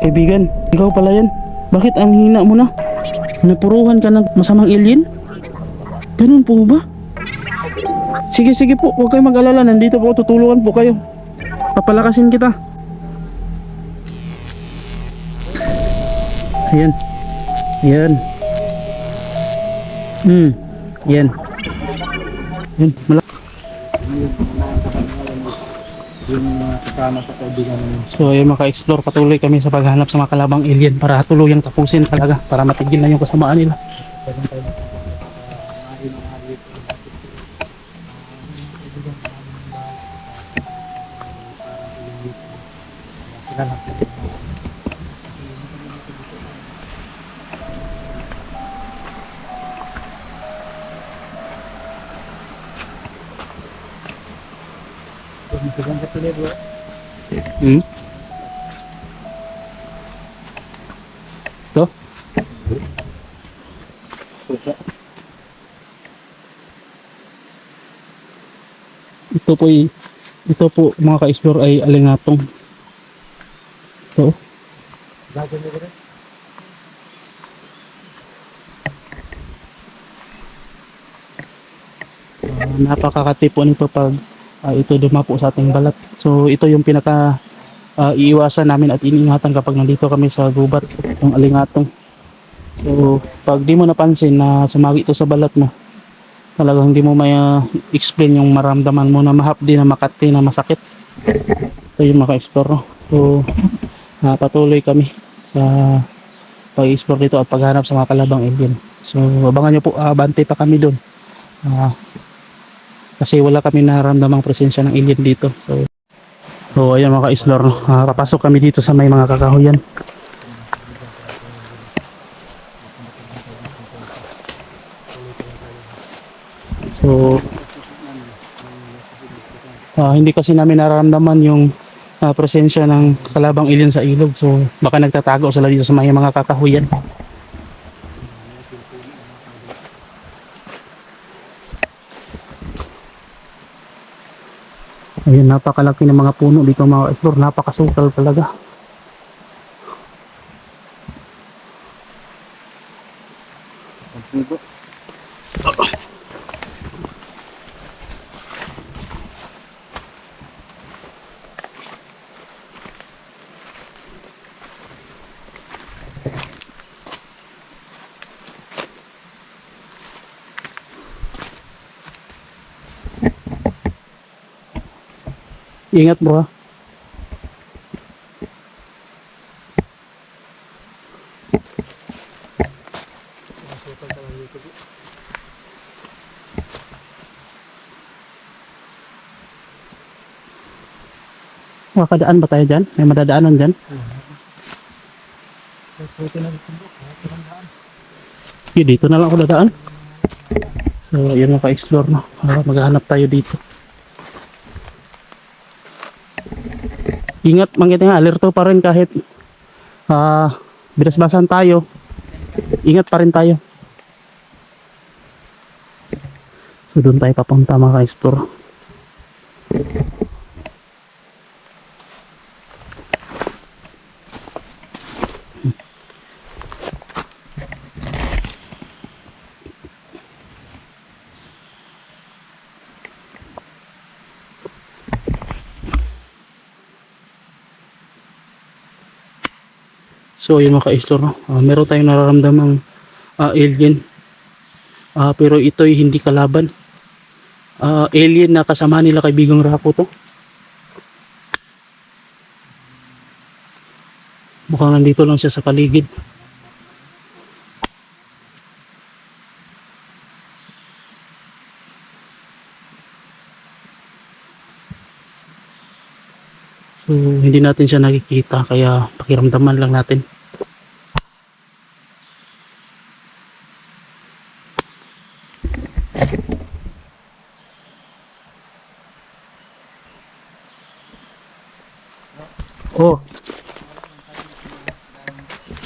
Kaibigan, ikaw pala yan. Bakit ang hina mo na? Napuruhan ka ng masamang alien? Ganun po ba? Sige, sige po. Huwag kayong mag-alala. Nandito po. Tutulungan po kayo. Papalakasin kita. Ayan. Ayan. Hmm. Ayan. Ayan. Malak Yung mga kasama sa kaibigan mo. So ayun maka-explore patuloy kami sa paghanap sa mga kalabang alien para tuluyang tapusin talaga para matigil na yung kasamaan nila. Pwede tayo makapagpapakain ng Hmm? To? Ito po y- ito po mga ka-explore ay alingatong. Ito. Rin. Ah, napakakatipo nito pag ah, ito dumapo sa ating balat. So ito yung pinaka ah, iiwasan namin at iniingatan kapag nandito kami sa gubat ng alingatong. So pag di mo napansin na sumagi ito sa balat mo, talagang hindi mo may ah, explain yung maramdaman mo na mahapdi na makati na masakit. Ito yung maka-explore. So ah, patuloy kami sa pag-explore dito at paghanap sa mga kalabang alien. So abangan nyo po, ah, bante pa kami doon. Ah, kasi wala kami naramdamang presensya ng alien dito. So, so ayan mga no? Ah, papasok kami dito sa may mga kakahuyan. So, ah, hindi kasi namin nararamdaman yung ah, presensya ng kalabang alien sa ilog. So, baka nagtatago sila dito sa may mga kakahuyan. Ayun, napakalaki ng mga puno dito mga explore. Napakasukal talaga. Pagkibo. Ingat bro ha. Makakadaan ba tayo dyan? May madadaanan dyan? Na dito na lang ako dadaan. So, yun mga ka-explore no. Ah, maghahanap tayo dito. Ingat, mangyat nga, alerto pa rin kahit ah, binasbasan tayo. Ingat pa rin tayo. So, doon tayo papunta mga ka-explore. So yun mga ka-explore, no? Ah, meron tayong nararamdamang ah, alien. Ah, pero ito'y hindi kalaban. Ah, alien na kasama nila kaibigang Rapo to. Mukhang nandito lang siya sa paligid. So, hindi natin siya nakikita kaya pakiramdaman lang natin. Oh.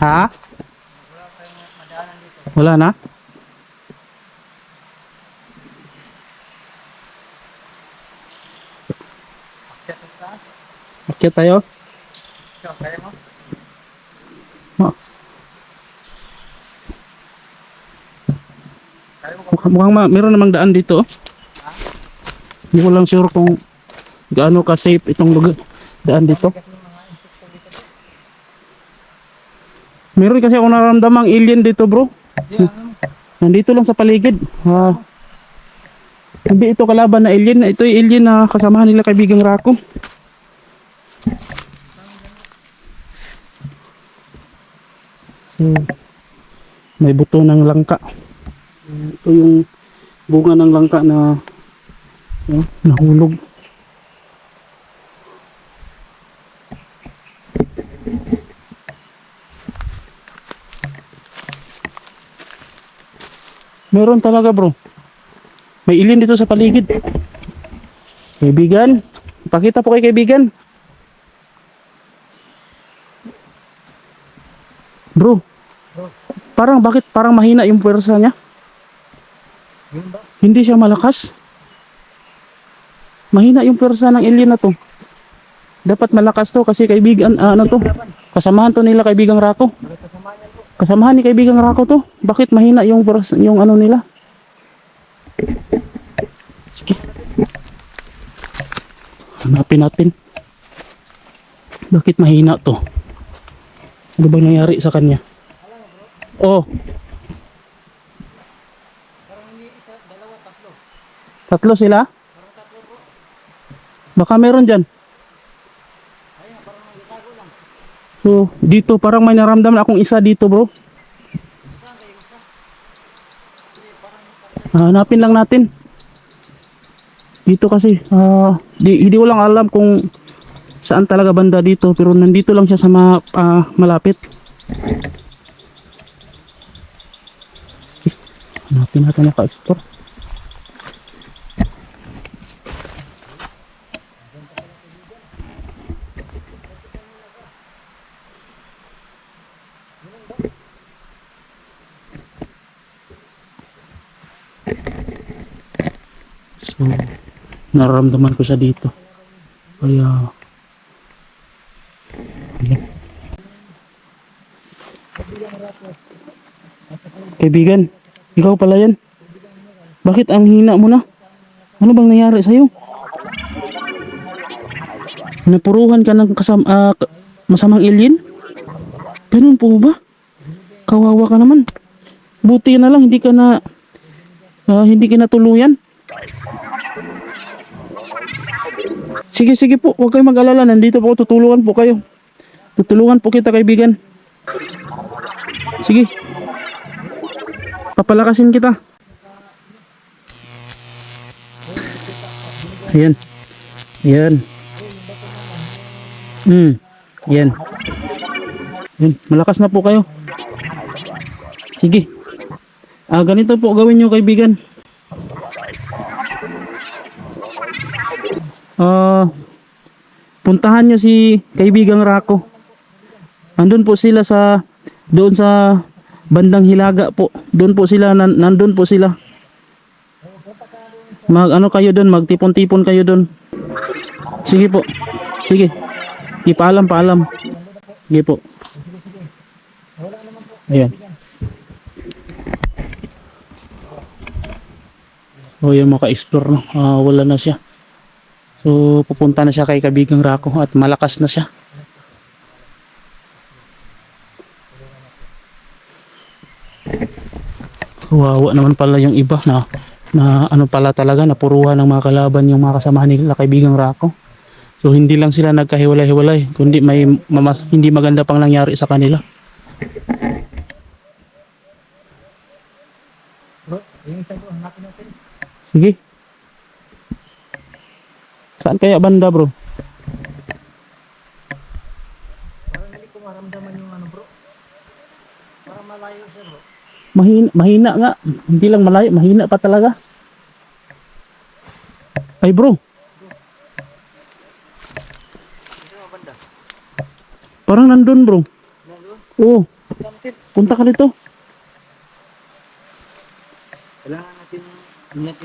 Ha? Wala na? Akyat tayo? Mukhang ma- meron namang daan dito. oh. Hindi ko lang sure kung gaano ka safe itong lugar daan dito. Meron kasi ako nararamdamang alien dito, bro. Nandito lang sa paligid. Ah. Hindi ito kalaban na alien. Ito yung alien na kasamahan nila kaibigang Rako. So, may buto ng langka. Ito yung bunga ng langka na oh, nahulog. Meron talaga bro. May ilin dito sa paligid. Kaibigan. Pakita po kay kaibigan. Bro. Parang bakit parang mahina yung pwersa niya? Hindi siya malakas. Mahina yung pwersa ng alien na to. Dapat malakas to kasi kaibigan ah, ano to? Kasamahan to nila kaibigang Rako. Kasamahan ni kaibigang Rako to. Bakit mahina yung pwersa- yung ano nila? Sige. Hanapin natin. Bakit mahina to? Ano bang nangyari sa kanya? Oh. Tatlo sila? Baka meron dyan. So, dito parang may naramdaman akong isa dito bro. Ah, hanapin lang natin. Dito kasi, ah, di, hindi ko lang alam kung saan talaga banda dito pero nandito lang siya sa ma, ah, malapit. Hanapin natin naka-explore. So, nararamdaman ko siya dito. Kaya. Kaibigan, ikaw pala yan. Bakit ang hina mo na? Ano bang nangyari sa'yo? Napuruhan ka ng kasam, k- masamang alien? Ganun po ba? Kawawa ka naman. Buti na lang, hindi ka na, ah, hindi ka natuluyan. Sige, sige po. Huwag kayong mag-alala. Nandito po ako. Tutulungan po kayo. Tutulungan po kita, kaibigan. Sige. Papalakasin kita. Ayan. Ayan. Hmm. Ayan. Ayan. Malakas na po kayo. Sige. Ah, ganito po gawin nyo, kaibigan. Ah, puntahan nyo si kaibigang Rako. Andun po sila sa doon sa bandang Hilaga po. Doon po sila nan, nandun po sila. Mag ano kayo doon, magtipon-tipon kayo doon. Sige po. Sige. Ipaalam, paalam. Sige po. Ayan. O yung maka-explore no. Ah, wala na siya. So, pupunta na siya kay Kabigang Rako at malakas na siya. Kawawa naman pala yung iba na na ano pala talaga napuruhan ng mga kalaban yung mga kasamahan nila Kaibigang Rako. So, hindi lang sila nagkahiwalay-hiwalay, kundi may mama- hindi maganda pang nangyari sa kanila. Sige. Saan kaya banda, bro? Parang hindi ko maramdaman yung ano bro. Parang malayo siya bro. Mahina, mahina nga. Hindi lang malayo, mahina pa talaga. Ay, bro. Parang nandun, bro. Oo. Punta ka dito. Kailangan natin ingat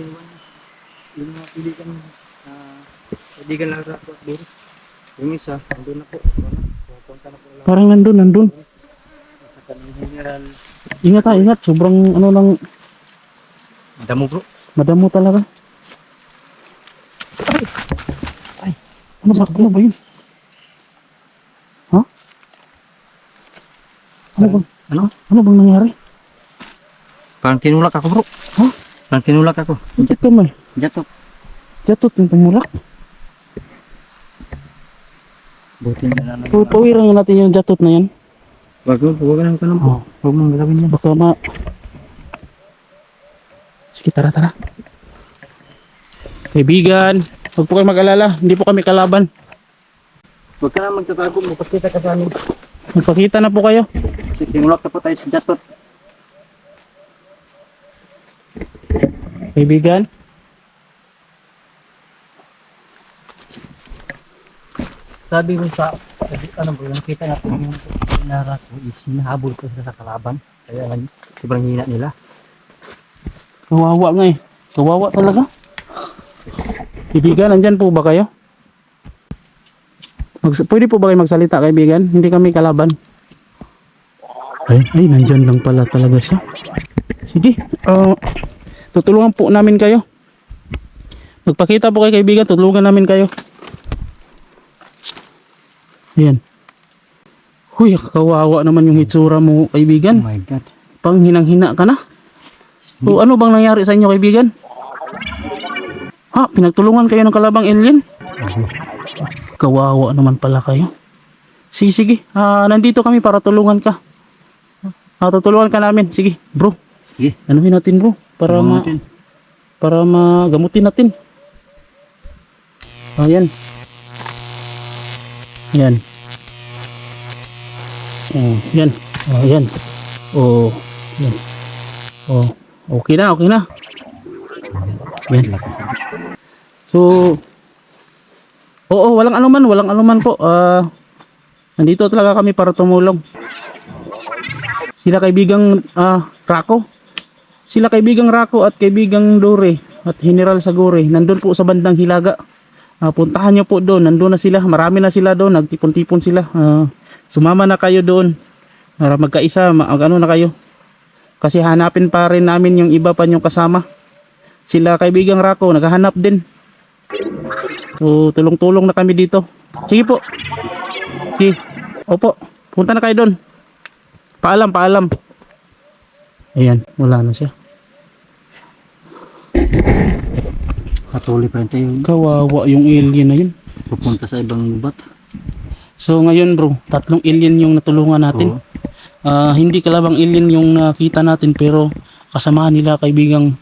yung mga pilikan na kaibigan lang sa bro. Yung isa, nandun na po. Pupunta na po lang Parang nandun, nandun. Ingat ha, ingat. Sobrang ano lang. Damo bro. Madamo talaga. Ay. Ay. Ano ba? Ano ba yun? Ha? Ano bang, Ano? ano bang nangyari? Parang tinulak ako bro. Ha? Parang tinulak ako. Bakit ka may? Jatok. Jatot yung tumulak. Buti na lang. Pa- Pawiran natin yung jatot na yan. Wag mo, wag lang ka na bro. Oh. Huwag mong gagawin yan. Baka ma... Sige, tara, tara. Kaibigan, huwag po kayo mag-alala. Hindi po kami kalaban. Huwag ka na magtatago mo. Pakita ka sa amin. Magpakita na po kayo. Kasi tinulak na po tayo sa jatot. Kaibigan. Sabi ko sa, ano bro, nakita natin yung nara ko is hinahabol ko sila sa kalaban. Kaya lang, sobrang hina nila. Kawawa nga eh. Kawawa talaga. Kaibigan, nandyan po ba kayo? Mag pwede po ba kayo magsalita kaibigan? Hindi kami kalaban. Ay, ay, nandyan lang pala talaga siya. Sige, uh, tutulungan po namin kayo. Magpakita po kayo kaibigan, tutulungan namin kayo. Ayan. Huy, kawawa naman yung hitsura mo Oh kaibigan. my God. Pang hinang-hina ka na. So ano bang nangyari sa inyo kaibigan? Ha, pinagtulungan kayo ng kalabang alien? Kawawa naman pala kayo. Sige, sige. Ah, nandito kami para tulungan ka. Ah, tutulungan ka namin. Sige, bro. Sige. Anuhin natin bro. Para ma para magamutin natin. Ayan. Yan. Oh, yan. Oh, yan. Oh, yan. Oh, okay na, okay na. Yan. So, oo, walang anuman, walang anuman po. Ah, nandito talaga kami para tumulong. Sila kaibigang ah, Rako. Sila kaibigang Rako at kaibigang Dore at General Sagore. Nandun po sa bandang Hilaga. Ah, puntahan nyo po doon. Nandun na sila. Marami na sila doon. Nagtipon-tipon sila. Ah, sumama na kayo doon. Para magkaisa. Ma- mag- ano na kayo. Kasi hanapin pa rin namin yung iba pa yung kasama. Sila kaibigang Rako. Naghahanap din. So, tulong-tulong na kami dito. Sige po. Sige. Opo. Punta na kayo doon. Paalam, paalam. Ayan, wala na siya. Patuloy pa rin tayo. Kawawa yung alien na yun. Pupunta sa ibang lubat. So ngayon bro, tatlong alien yung natulungan natin. Oo. Ah, hindi kalabang alien yung nakita natin pero kasama nila kaibigang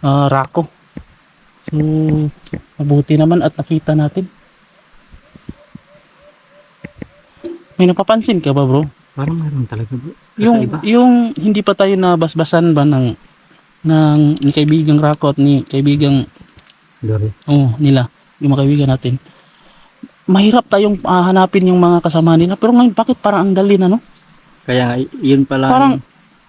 ah, Rako. So mabuti naman at nakita natin. May napapansin ka ba bro? Parang mayroon talaga bro. Yung yung hindi pa tayo nabasbasan ba ng ng ni kaibigang Rako at ni kaibigang Dore. oh nila, yung mga kaibigan natin. Mahirap tayong ah, hanapin yung mga kasama nila pero ngayon bakit parang ang dali na no? Kaya nga, yun pala. Parang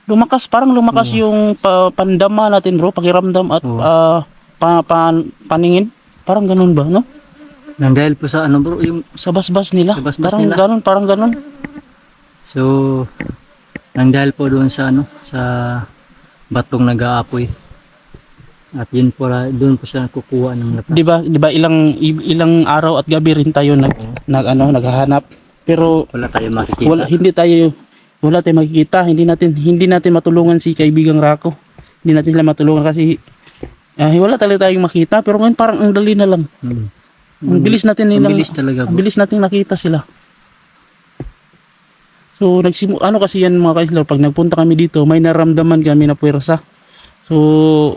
lumakas parang lumakas yung pa, pandama natin bro, pakiramdam at Oo. ah, pa, pa- paningin. Parang ganun ba, no? nang dahil po sa ano bro, yung Sa basbas nila. Sa basbas parang nila. ganun, parang ganun. So, nang dahil po doon sa ano, sa batong nag-aapoy. At yun po, doon po siya kukuha ng lapas. 'Di ba? 'Di ba ilang ilang araw at gabi rin tayo nag, nag ano, naghahanap. Pero Wala tayong makikita. wala hindi tayo wala tayong makikita, hindi natin hindi natin matulungan si kaibigang Rako. Hindi natin sila matulungan kasi ah, wala talaga tayong makita pero ngayon parang ang dali na lang. Hmm. Ang bilis natin Ang nilang bilis talaga Ang bro. bilis nating nakita sila. So, nagsimu ano kasi yan mga kaislaw, pag nagpunta kami dito, may naramdaman kami na puwersa. So,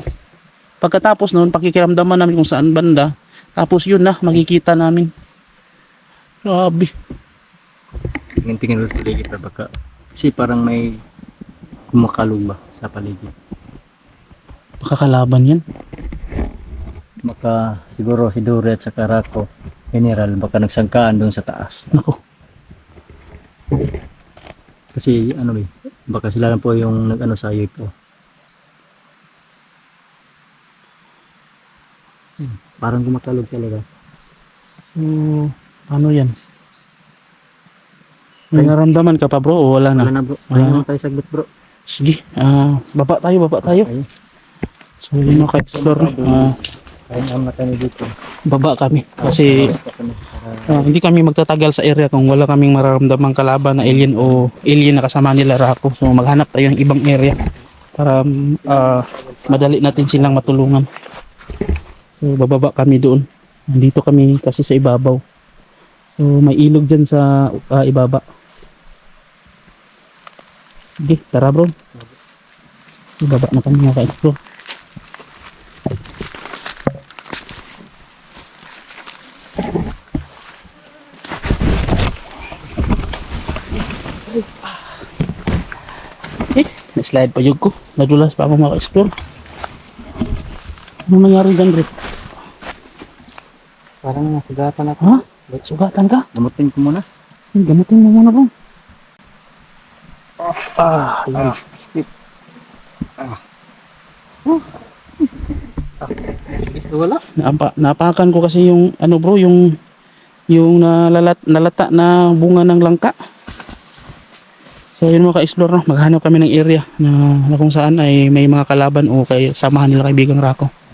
pagkatapos noon, pakikiramdaman namin kung saan banda, tapos yun na, makikita namin. Grabe. Tingin-tingin ulit paligid pa baka. Kasi parang may kumakalog ba sa paligid. Pakakalaban yan. Baka siguro si Dore at sa Karako, General, baka nagsangkaan doon sa taas. Nako. Kasi ano eh, baka sila lang po yung nag-ano sa UFO. Hmm, parang kumakalog talaga. So, ano yan? May naramdaman ka pa bro o wala na? Wala na bro. Wala Wala na. tayo saglit bro. Sige, ah, baba tayo, baba tayo. Okay. So yun mga ka-explore, ah, Kaya kami dito. baba kami kasi ah, hindi kami magtatagal sa area kung wala kaming mararamdamang kalaban na alien o alien na kasama nila Rako. So maghanap tayo ng ibang area para ah, madali natin silang matulungan. So bababa kami doon. Nandito kami kasi sa ibabaw. So may ilog dyan sa ah, ibaba. Sige, tara bro. Ibaba na kami mga ka-explore. Eh, na-slide pa yun ko. Nadulas pa ako maka-explore. Ano nangyari dyan, Rick? Parang nasugatan ako. Ha? Sugatan ka? Gamutin ko muna. Hmm, Gamutin mo muna, bro. Ah, yun. Spit. Ah. Gusto wala? Naapa, napakan ko kasi yung, ano bro, yung, yung nalalat, nalata na bunga ng langka. So yun mga ka-explore, no? maghanap kami ng area na, na kung saan ay may mga kalaban o kay samahan nila kaibigang Rako.